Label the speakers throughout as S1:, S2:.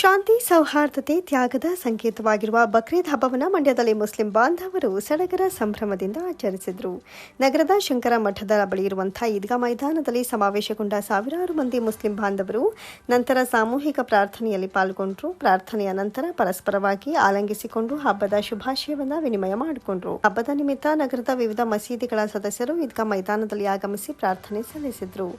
S1: ಶಾಂತಿ, ಸೌಹಾರ್ದತೆ, ತ್ಯಾಗದ ಸಂಕೇತವಾಗಿರುವ ಬಕ್ರೀದ್ ಹಬ್ಬವನ್ನು ಮಂಡ್ಯದಲ್ಲಿ ಮುಸ್ಲಿಂ ಬಾಂಧವರು ಸಡಗರ ಸಂಭ್ರಮದಿಂದ ಆಚರಿಸಿದರು. ನಗರದ ಶಂಕರ ಮಠದ ಬಳಿ ಇರುವಂತಹ ಈದ್ಗಾ ಮೈದಾನದಲ್ಲಿ ಸಮಾವೇಶಗೊಂಡ ಸಾವಿರಾರು ಮಂದಿ ಮುಸ್ಲಿಂ ಬಾಂಧವರು ನಂತರ ಸಾಮೂಹಿಕ ಪ್ರಾರ್ಥನೆಯಲ್ಲಿ ಪಾಲ್ಗೊಂಡರು. ಪ್ರಾರ್ಥನೆಯ ನಂತರ ಪರಸ್ಪರವಾಗಿ ಆಲಂಗಿಸಿಕೊಂಡು ಹಬ್ಬದ ಶುಭಾಶಯವನ್ನು ವಿನಿಮಯ ಮಾಡಿಕೊಂಡರು. ಹಬ್ಬದ ನಿಮಿತ್ತ ನಗರದ ವಿವಿಧ ಮಸೀದಿಗಳ ಸದಸ್ಯರು ಈದ್ಗಾ ಮೈದಾನದಲ್ಲಿ ಆಗಮಿಸಿ ಪ್ರಾರ್ಥನೆ ಸಲ್ಲಿಸಿದರು.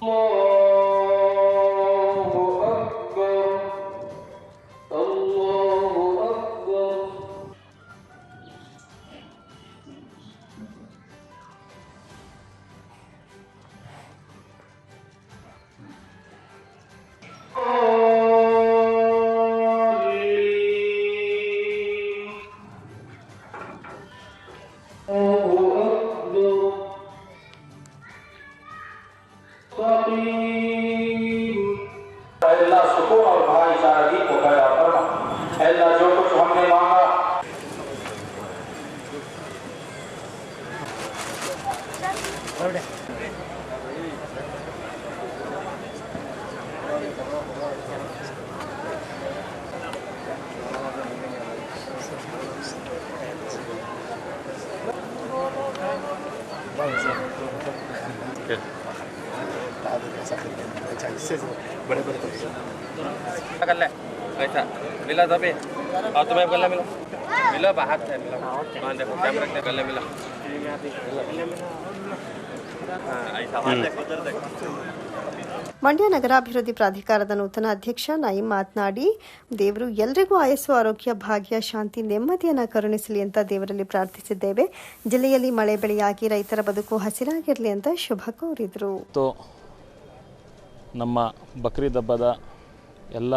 S2: अल्लाह सुकून और भाईचारगी को पैदा फरमा अल्लाह जो कुछ हमने मांगा।
S3: कर ले ऐसा मिला तभी और तुम्हें गले मिला मिला बाहर से मिला हाँ देखो कैमरा के गले मिला हाँ ऐसा हाथ देखो उधर देखो
S1: ಮಂಡ್ಯ ನಗರಾಭಿವೃದ್ಧಿ ಪ್ರಾಧಿಕಾರದ ನೂತನ ಅಧ್ಯಕ್ಷ ನಯೀಂ ಮಾತನಾಡಿ ದೇವರು ಎಲ್ರಿಗೂ ಆಯಸ್ಸು ಆರೋಗ್ಯ ಭಾಗ್ಯ ಶಾಂತಿ ನೆಮ್ಮದಿಯನ್ನ ಕರುಣಿಸಲಿ ಅಂತ ದೇವರಲ್ಲಿ ಪ್ರಾರ್ಥಿಸಿದ್ದೇವೆ ಜಿಲ್ಲೆಯಲ್ಲಿ ಮಳೆ ಬೆಳೆಯಾಗಿ ರೈತರ ಬದುಕು ಹಸಿರಾಗಿರಲಿ ಅಂತ ಶುಭ ಕೋರಿದರು
S4: ಮತ್ತು ನಮ್ಮ ಬಕ್ರೀದ್ ಹಬ್ಬದ ಎಲ್ಲ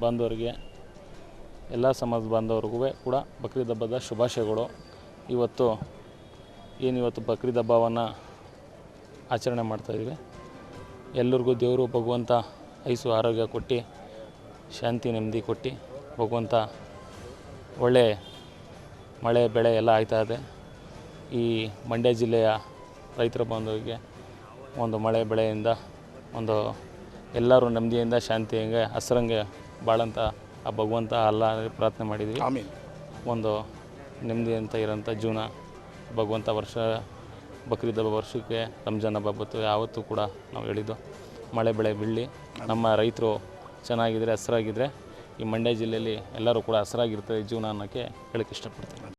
S4: ಬಾಂಧವರಿಗೆ ಎಲ್ಲ ಸಮಾಜ ಬಾಂಧವರಿಗೂ ಕೂಡ ಬಕ್ರೀದ್ ಹಬ್ಬದ ಶುಭಾಶಯಗಳು. ಇವತ್ತು ಏನಿವತ್ತು ಬಕ್ರೀದ್ ಹಬ್ಬವನ್ನು ಆಚರಣೆ ಮಾಡ್ತಾಯಿದ್ದೀವಿ ಎಲ್ಲರಿಗೂ ದೇವರು ಭಗವಂತ ಐಸು ಆರೋಗ್ಯ ಕೊಟ್ಟು, ಶಾಂತಿ ನೆಮ್ಮದಿ ಕೊಟ್ಟು, ಭಗವಂತ ಒಳ್ಳೆ ಮಳೆ, ಬೆಳೆ ಎಲ್ಲ ಆಯ್ತಾ ಇದೆ. ಈ ಮಂಡ್ಯ ಜಿಲ್ಲೆಯ ರೈತರ ಬಾಂಧವರಿಗೆ ಒಂದು ಮಳೆ, ಬೆಳೆಯಿಂದ ಒಂದು ಎಲ್ಲರೂ ನೆಮ್ಮದಿಯಿಂದ ಶಾಂತಿಯಿಂದ ಹಸ್ರಂಗೆ ಬಾಳಂತ ಆ ಭಗವಂತ ಅಲ್ಲ ಪ್ರಾರ್ಥನೆ ಮಾಡಿದ್ವಿ. ಒಂದು ನೆಮ್ಮದಿ ಅಂತ ಇರೋಂಥ ಜೀವನ ಭಗವಂತ ವರ್ಷ ಬಕ್ರೀದ್ ಹಬ್ಬ ವರ್ಷಕ್ಕೆ ರಂಜಾನ್ ಹಬ್ಬ ಬತ್ತು ಯಾವತ್ತೂ ಕೂಡ ನಾವು ಹೇಳಿದ್ದು. ಮಳೆ ಬೆಳೆ ಬೀಳಲಿ ನಮ್ಮ ರೈತರು ಚೆನ್ನಾಗಿದ್ದರೆ ಹಸ್ರಾಗಿದ್ದರೆ ಈ ಮಂಡ್ಯ ಜಿಲ್ಲೆಯಲ್ಲಿ ಎಲ್ಲರೂ ಕೂಡ ಹಸ್ರಾಗಿರ್ತದೆ ಜೀವನ ಅನ್ನೋಕ್ಕೆ ಹೇಳಕ್ಕೆ ಇಷ್ಟಪಡ್ತೀನಿ.